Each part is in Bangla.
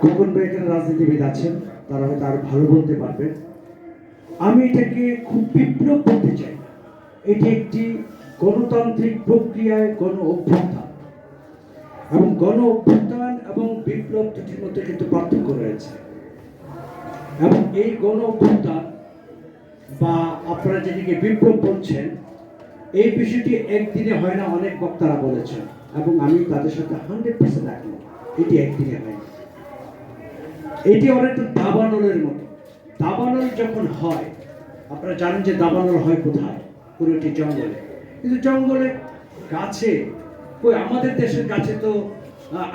খোকন ভাই এখানে রাজনীতিবিদ আছেন, তারা হয়তো আরও ভালো বলতে পারবেন। আমি এটাকে খুব বিপ্লব বলতে চাই। এটি একটি গণতান্ত্রিক প্রক্রিয়ায় গণ অভ্যুত্থান। এবং গণ অভ্যুত্থান এবং বিপ্লব দুটির মধ্যে কিন্তু পার্থক্য রয়েছে। এবং এই গণ অভ্যুত্থান, বা আপনারা যেটিকে বিপ্লব বলছেন, এই বিষয়টি একদিনে হয় না, অনেক বক্তারা বলেছেন। এবং আমি তাদের সাথে হান্ড্রেড পার্সেন্ট একমত। এটি একদিনে হয় না। এটি অনেকটা দাবানলের মতো। দাবানল যখন হয়, আপনারা জানেন যে দাবানল হয় কোথায়? পুরোটি জঙ্গলে। কিন্তু জঙ্গলে গাছে কই আমাদের দেশের গাছে তো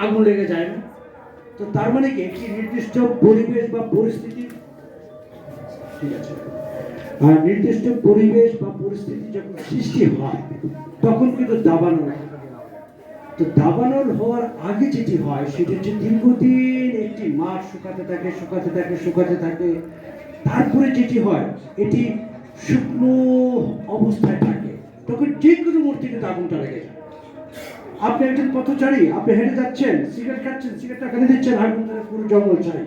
আগুন লেগে যায় না। তো তার মানে কি? একটি নির্দিষ্ট পরিবেশ বা পরিস্থিতি? ঠিক আছে। আর নির্দিষ্ট পরিবেশ বা পরিস্থিতি যখন সৃষ্টি হয়, তখন কিন্তু দাবানল হয়। তো দাবানল হওয়ার আগে যেটি হয়, সেটি হচ্ছে দীর্ঘদিন একটি মাঠ শুকাতে থাকে শুকাতে থাকে শুকাতে থাকে। তারপরে যেটি হয়, এটি শুকনো অবস্থায় থাকে। তখন যে কোনো মূর্তি কিন্তু আগুনটা লেগে যায়। আপনি একজন পথচারী, আপনি হেঁটে যাচ্ছেন, সিগারেট খাচ্ছেন, সিগারেটটা কেন দিচ্ছেন, আগুন ধরে পুরো জঙ্গল চাই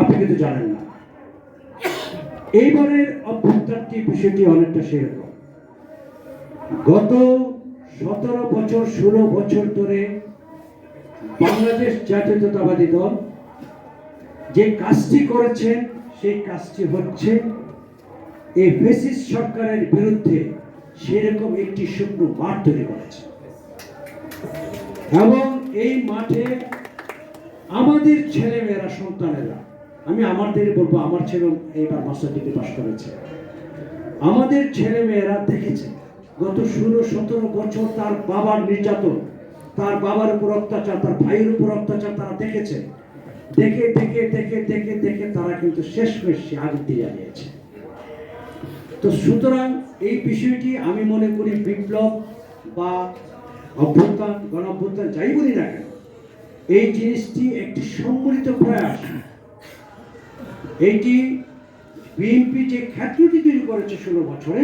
আপনি কিন্তু জানেন না। এইবারের অভ্যুত্থানটি, বিষয়টি অনেকটা সেরকম। গত সতেরো বছর, ষোলো বছর ধরে বাংলাদেশ জাতীয়তাবাদী দল যে কাজটি করেছেন সেই কাজটি হচ্ছে এই ফেসিস সরকারের বিরুদ্ধে সেরকম একটি শুকনো মাঠ তৈরি করেছে। এবং এই মাঠে আমাদের ছেলেমেয়েরা, সন্তানেরা, আমি আমাদের বলব, আমার ছেলে এইবার মাস্টার ডিগ্রি পাশ করেছে। আমাদের ছেলেমেয়েরা দেখেছে গত ষোলো, সতেরো বছর তার বাবার নির্যাতন, তার বাবার উপর অত্যাচার, তার ভাইয়ের উপর অত্যাচার তারা দেখেছে। দেখে দেখে দেখে দেখে দেখে তারা কিন্তু শেষ মেশে আগুন দিয়ে জানিয়েছে তো সুতরাং এই বিষয়টি আমি মনে করি বিপ্লব বা অভ্যুত্থান গণ অভ্যুত্থান যাই বলি না কেন, এই জিনিসটি একটি সম্মিলিত প্রয়াস। এইটি বিএনপি যে খ্যাতিটি তৈরি করেছে ষোলো বছরে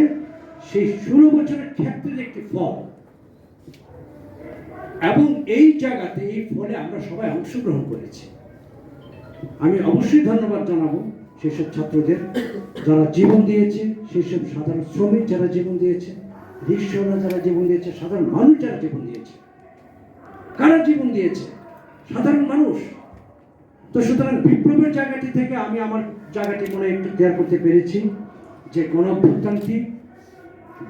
সেই ষোলো বছরের খ্যাতির একটি ফল। এবং এই জায়গাতে, এই ফলে আমরা সবাই অংশগ্রহণ করেছি। আমি অবশ্যই ধন্যবাদ জানাব সেসব ছাত্রদের যারা জীবন দিয়েছে, সেসব সাধারণ শ্রমিক যারা জীবন দিয়েছে, রিক্সাওয়ালা যারা জীবন দিয়েছে, সাধারণ মানুষ যারা জীবন দিয়েছে। কারা জীবন দিয়েছে? সাধারণ মানুষ। তো সুতরাং বিপ্লবের জায়গাটি থেকে আমি আমার জায়গাটি মনে একটু ক্লিয়ার করতে পেরেছি যে গণভ্যুত্থানটি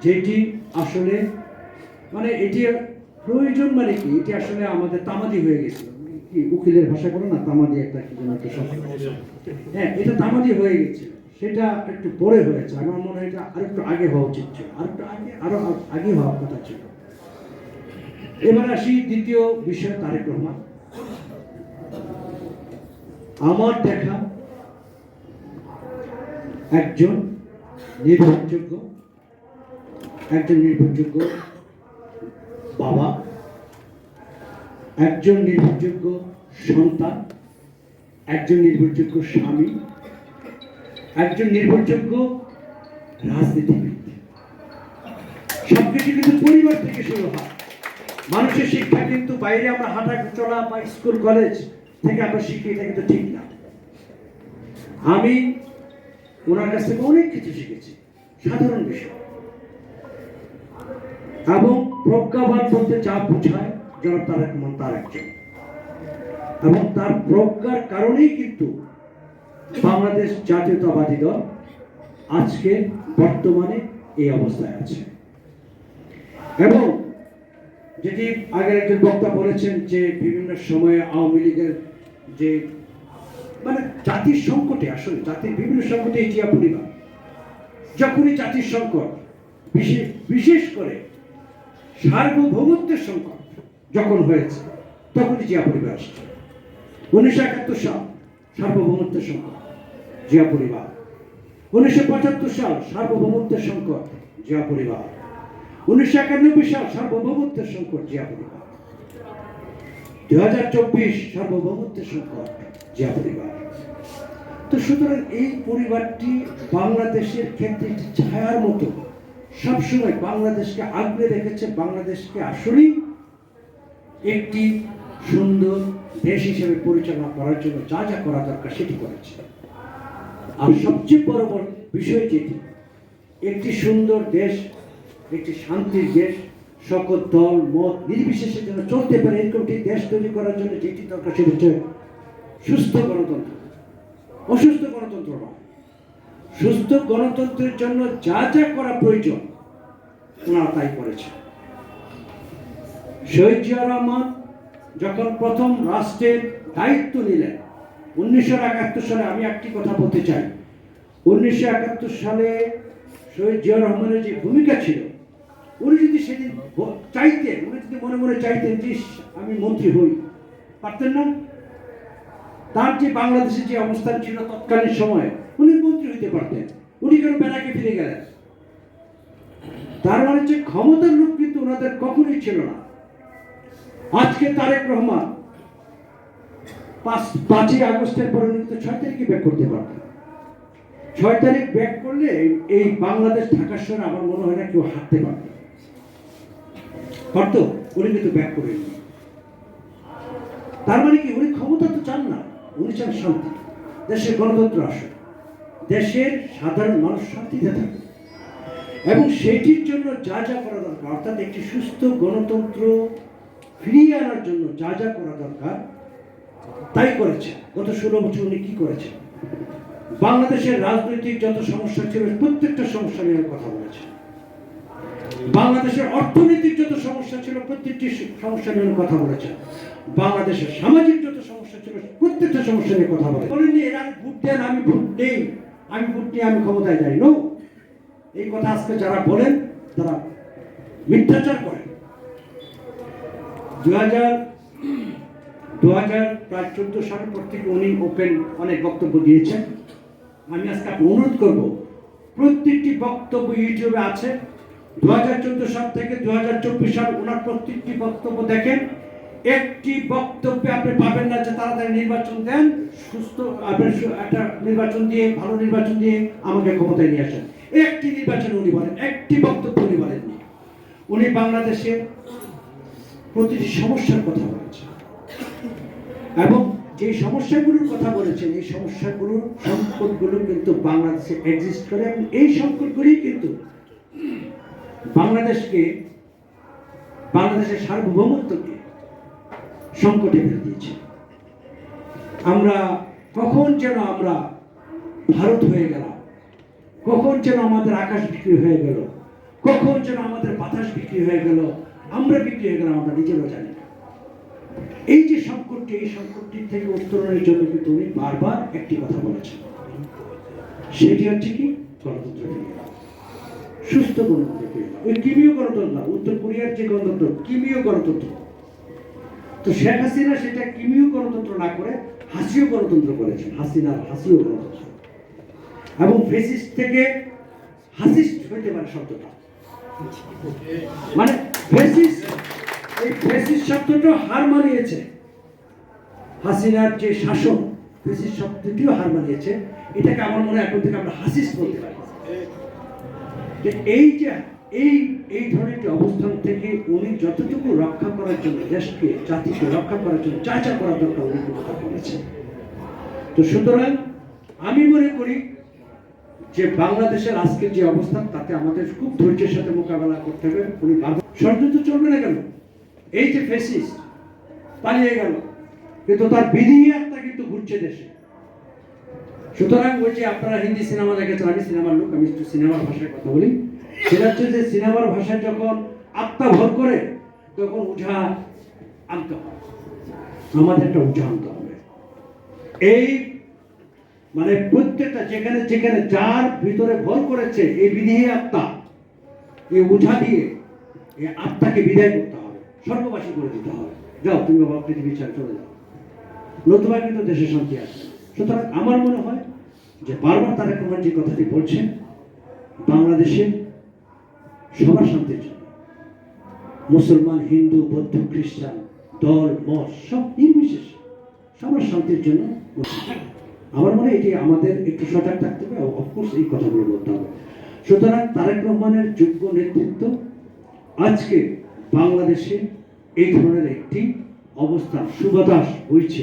যেটি আসলে মানে এটি প্রয়োজন মানে কি? এটি আসলে আমাদের তামাদি হয়ে গেছিল কি উকিলের ভাষা করো না? তামাদি একটা কি যেন একটা শব্দ। হ্যাঁ এটা তামাদি হয়ে গেছে। সেটা একটু পরে হয়েছে। আমার মনে হয় এটা আরেকটু আগে হওয়া উচিত ছিল। আরেকটু আগে, আরও আগে হওয়ার কথা ছিল। এবার আসি দ্বিতীয় বিষয়, তারেক রহমান। আমার দেখা একজন নির্ভরযোগ্য একজন নির্ভরযোগ্য বাবা, একজন নির্ভরযোগ্য সন্তান, একজন নির্ভরযোগ্য স্বামী, একজন নির্ভরযোগ্য রাজনীতিবিদ। সবকিছু কিন্তু পরিবার থেকে শুরু হয়। মানুষের শিক্ষা কিন্তু বাইরে আমরা হাঁটা চলা বা স্কুল, কলেজ থেকে আমরা শিখি, এটা কিন্তু ঠিক না। আমি ওনার কাছ থেকে অনেক কিছু শিখেছি, সাধারণ বিষয়। এবং প্রজ্ঞাবান বলতে যা বোঝায় জনাব তারেক রহমান তার একজন এবং তার প্রজ্ঞার কারণেই কিন্তু বাংলাদেশ জাতীয়তাবাদী দল আজকে বর্তমানে এই অবস্থায় আছে। এবং যেটি আগের একজন বক্তা বলেছেন যে বিভিন্ন সময়ে আওয়ামী লীগের যে মানে জাতির সংকটে, আসলে জাতির বিভিন্ন সংকটে জিয়া পরিবার, যখনই জাতির সংকট, বিশেষ বিশেষ করে সার্বভৌমত্বের সংকট যখন হয়েছে, তখনই জিয়া পরিবার আসছে। উনিশশো একাত্তর সাল, সার্বভৌমত্বের সংকট, জিয়া পরিবার। উনিশশো পঁচাত্তর সাল, সার্বভৌমত্বের সংকট, জিয়া পরিবার। উনিশশো একানব্বই সাল, সার্বভৌমত্বের সংকট, জিয়া পরিবার। দুই হাজার চব্বিশ, সার্বভৌমত্বের সংকট, জিয়া পরিবার। তো সুতরাং এই পরিবারটি বাংলাদেশের ক্ষেত্রে ছায়ার মতো সবসময় বাংলাদেশকে আগলে রেখেছে, বাংলাদেশকে আসলেই একটি সুন্দর দেশ হিসেবে পরিচালনা করার জন্য যা যা করা দরকার সেটি করেছে। আর সবচেয়ে বড় বড় বিষয় যেটি, একটি সুন্দর দেশ, একটি শান্তির দেশ, সকল দল, মত নির্বিশেষে যেন চলতে পারে এরকম একটি দেশ তৈরি করার জন্য যেটি দরকার সেটি হচ্ছে সুস্থ গণতন্ত্র। অসুস্থ গণতন্ত্র নয়। সুস্থ গণতন্ত্রের জন্য যা যা করা প্রয়োজন ওনারা তাই করেছে শহীদ জিয়া রহমান যখন প্রথম রাষ্ট্রের দায়িত্ব নিলেন, উনিশশো একাত্তর সালে আমি একটি কথা বলতে চাই। উনিশশো একাত্তর সালে শহীদ জিয়া রহমানের যে ভূমিকা ছিল, উনি যদি সেদিন চাইতেন, উনি যদি মনে মনে চাইতেন যে আমি মন্ত্রী হই পারতেন না? তার যে বাংলাদেশের যে অবস্থান ছিল তৎকালীন সময়ে, উনি মন্ত্রী হইতে পারতেন। উনি কেন বেড়াকে ফিরে গেলেন? তার মানে হচ্ছে ক্ষমতার লোক কিন্তু ওনাদের কখনোই ছিল না। আজকে তারেক রহমান পাঁচ, পাঁচই আগস্টের পরে উনি ছয় তারিখে ব্যাক করতে পারতেন। ছয় তারিখ ব্যাক করলে এই বাংলাদেশ ঢাকার শহরে আমার মনে হয় না কেউ হাঁটতে পারত পারত উনি কিন্তু ব্যাক করেননি তার মানে কি, উনি ক্ষমতা তো চান না, উনি চান শান্তি। দেশের গণতন্ত্র আসুক। দেশের সাধারণ মানুষ শান্তিতে থাকে এবং সেটির জন্য যা যা করা দরকার, অর্থাৎ একটি সুস্থ গণতন্ত্র ফিরিয়ে আনার জন্য যা যা করা দরকার, তাই করেছে। গত ষোলো বছর উনি কি করেছেন? বাংলাদেশের রাজনৈতিক যত সমস্যা ছিল, প্রত্যেকটা সমস্যা নিয়ে কথা বলেছে। বাংলাদেশের অর্থনৈতিক যত সমস্যা ছিল, প্রত্যেকটি সমস্যা নিয়ে কথা বলেছেন বাংলাদেশের সামাজিক যত সমস্যা ছিল, প্রত্যেকটা সমস্যা নিয়ে কথা বলে বলেননি, এরা ভোট দেন, আমি ভোট নেই আমি ভোট নিয়ে আমি ক্ষমতায় যাই। নো এই কথা আজকে যারা বলেন, তারা মিথ্যাচার করেন। দু হাজার দু হাজার প্রায় চোদ্দ সালের পর থেকে উনি ওপেন অনেক বক্তব্য দিয়েছেন। আমি আজকে অনুরোধ করব, প্রত্যেকটি বক্তব্য ইউটিউবে আছে। দু হাজার চোদ্দ সাল থেকে দু হাজার চব্বিশ সাল ওনার প্রত্যেকটি বক্তব্য দেখেন। একটি বক্তব্যে আপনি পাবেন না যে তাড়াতাড়ি নির্বাচন দেন, সুস্থ একটা নির্বাচন দিয়ে, ভালো নির্বাচন দিয়ে আমাকে ক্ষমতায় নিয়ে আসেন। একটি নির্বাচন উনি বলেন, একটি বক্তব্য উনি বলেননি। উনি বাংলাদেশের প্রতিটি সমস্যার কথা বলেছেন। এবং যে সমস্যাগুলোর কথা বলেছেন, এই সমস্যাগুলোর সংকটগুলো কিন্তু বাংলাদেশে এক্সিস্ট করে এবং এই সংকটগুলি কিন্তু বাংলাদেশকে, বাংলাদেশের সার্বভৌমত্বকে সংকটে ফেলে দিয়েছে। আমরা কখন যেন আমরা ভারত হয়ে গেলাম কখন যেন আমাদের আকাশ বিক্রি হয়ে গেল? কখন যেন আমাদের বাতাস বিক্রি হয়ে গেল? আমরা বিক্রি হয়ে গেলাম, আমরা নিজেরও জানি না। এই যে সংকটটি, এই সংকটটি থেকে উত্তরণের জন্য কিন্তু উনি বারবার একটি কথা বলেছেন। সেটি হচ্ছে কি? গণতন্ত্র সুস্থ গণতন্ত্র ওই কিমীয় গণতন্ত্র উত্তর কোরিয়ার যে গণতন্ত্র, কিমীয় গণতন্ত্র। তো শেখ হাসিনা সেটা কিমীয় গণতন্ত্র না করে হাসিও গণতন্ত্র করেছেন হাসিনার হাসিও গণতন্ত্র। এবং ফেসিস্ট থেকে হাসিস্ট হইতে পারে শব্দটা। মানে ফেসিস্ট, এই ফেসিস্ট শব্দটা হার মানিয়েছে। হাসিনার যে শাসন, ফেসিস্ট শব্দটিও হার মানিয়েছে। এটাকে আমার মনে এখন থেকে আমরা হাসিস্ট বলতে পারি। যে এই যে, এই এই ধরনের অবস্থান থেকে উনি যতটুকু রক্ষা করার জন্য দেশকে, জাতিকে রক্ষা করার জন্য যা যা করা দরকার উনি তা করেছেন। তো সুতরাং আমি মনে করি যে বাংলাদেশের আজকের যে অবস্থান তাতে আমাদের খুব ধৈর্যের সাথে মোকাবেলা করতে হবে। উনি ষড়যন্ত্র চলবে না কেন? এই যে ফেসিস পালিয়ে গেল। কিন্তু তার বিধি আত্মা কিন্তু ঘুরছে দেশে। সুতরাং ওই যে আপনারা হিন্দি সিনেমা দেখেছেন, আমি সিনেমার লোক, আমি একটু সিনেমার ভাষায় কথা বলি। সেটা হচ্ছে যে সিনেমার ভাষায় যখন আত্মা ভর করে, তখন উঠা আনতে হয়। আমাদের একটা উঠা আনতে হবে। এই মানে প্রত্যেকটা যেখানে যেখানে যার ভিতরে ভর করেছে এই বিধি আত্মা এই উঠা দিয়ে এই আত্মাকে বিদায় করতে হবে স্বর্গবাসী করে দিতে হবে। যাও, তুমি বাবা পৃথিবী চলে যাও। নতুবা কিন্তু দেশে শান্তি আসবে সুতরাং আমার মনে হয় যে বারবার তারেক রহমান যে কথাটি বলছেন, বাংলাদেশে সবার শান্তির জন্য। মুসলমান, হিন্দু, বৌদ্ধ, খ্রিস্টান, দল, মত, সব নির্বিশেষে সবার শান্তির জন্য আমার মনে এটি আমাদের একটু সজাগ থাকতে হবে অফকোর্স এই কথাগুলো বলতে হবে। সুতরাং তারেক রহমানের যোগ্য নেতৃত্ব আজকে বাংলাদেশে এই ধরনের একটি অবস্থান সুবাতাস হয়েছে।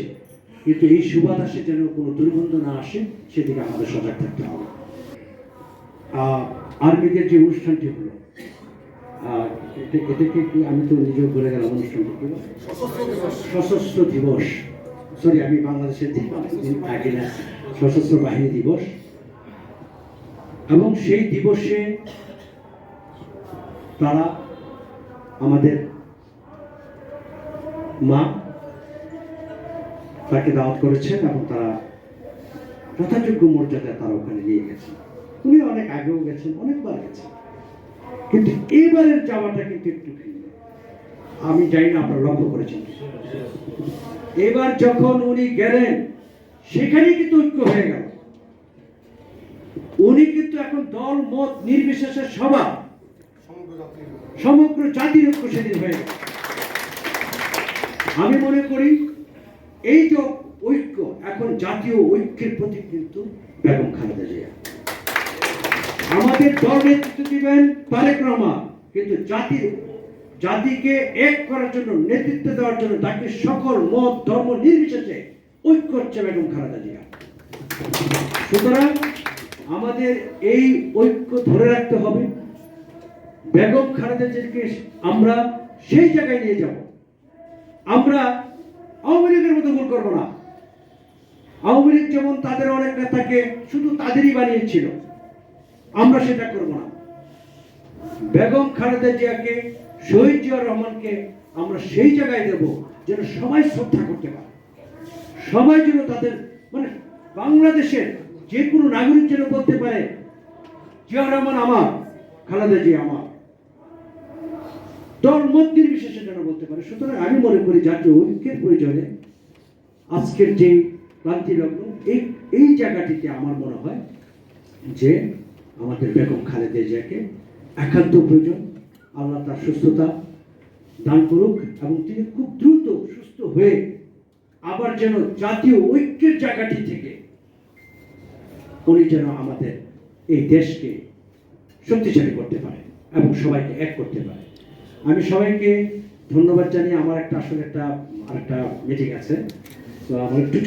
কিন্তু এই সুবাতাসে যেন কোনো দুর্গন্ধ না আসে, সেদিকে আমাদের সজাগ থাকতে হবে। আর্মিদের যে অনুষ্ঠানটি হলো এটাকে আমি তো নিজেও বলে গেলাম অনুষ্ঠানটি সশস্ত্র দিবস। সরি, আমি বাংলাদেশের দিন না, সশস্ত্র বাহিনী দিবস। এবং সেই দিবসে তারা আমাদের মা তাকে দাওয়াত করেছেন এবং তারা যথাযোগ্য মর্যাদায় তারা ওখানে নিয়ে গেছেন। উনি অনেক আগেও গেছেন, অনেকবার গেছেন। কিন্তু এবারের যাওয়াটা কিন্তু একটু ভিন্ন। আমি জানি না আপনারা লক্ষ্য করেছেন। এবার যখন উনি গেলেন সেখানে কিন্তু ঐক্য হয়ে গেল। উনি কিন্তু এখন দল, মত, নির্বিশেষে সবার সমগ্র জাতির ঐক্য সেদিন হয়ে গেল। আমি মনে করি, এই যে ঐক্য, এখন জাতীয় ঐক্যের প্রতি কিন্তু বেগম খালেদা জিয়া। আমাদের দল নেতৃত্ব দিবেন তারেক রহমান, কিন্তু জাতির জাতিকে এক করার জন্য, নেতৃত্ব দেওয়ার জন্য তাকে সকল মত, ধর্ম নির্বিশেষে ঐক্য হচ্ছে বেগম খালেদা জিয়া। সুতরাং আমাদের এই ঐক্য ধরে রাখতে হবে। বেগম খালেদা জিয়াকে আমরা সেই জায়গায় নিয়ে যাব। আমরা আওয়ামী লীগের মতো ভুল করব না। আওয়ামী লীগ যেমন তাদের অনেক নেতাকে শুধু তাদেরই বানিয়েছিল, আমরা সেটা করব না। বেগম খালেদা জিয়াকে শহীদ জিয়াউর রহমানকে আমরা সেই জায়গায় দেব যেন সবাই শ্রদ্ধা করতে পারে। সবাই যেন তাদের মানে বাংলাদেশের যে কোনো নাগরিক যেন বলতে পারে, জিয়াউর রহমান আমার, খালেদা জিয়া আমার। দল মত নির্বিশেষে যেন বলতে পারে। সুতরাং আমি মনে করি জাতীয় ঐক্যের প্রয়োজনে আজকের যে ক্লান্তি লগ্ন, এই এই জায়গাটিতে আমার মনে হয় যে আমাদের বেগম খালেদা জিয়াকে একান্ত প্রয়োজন। আল্লাহ তার সুস্থতা দান করুক এবং তিনি খুব দ্রুত সুস্থ হয়ে আবার যেন জাতীয় ঐক্যের জায়গাটি থেকে উনি যেন আমাদের এই দেশকে শক্তিশালী করতে পারে এবং সবাইকে এক করতে পারে। আমি সবাইকে ধন্যবাদ জানিয়ে আমার একটা আসলে একটা, আরেকটা মিটিং আছে। তো আমার একটু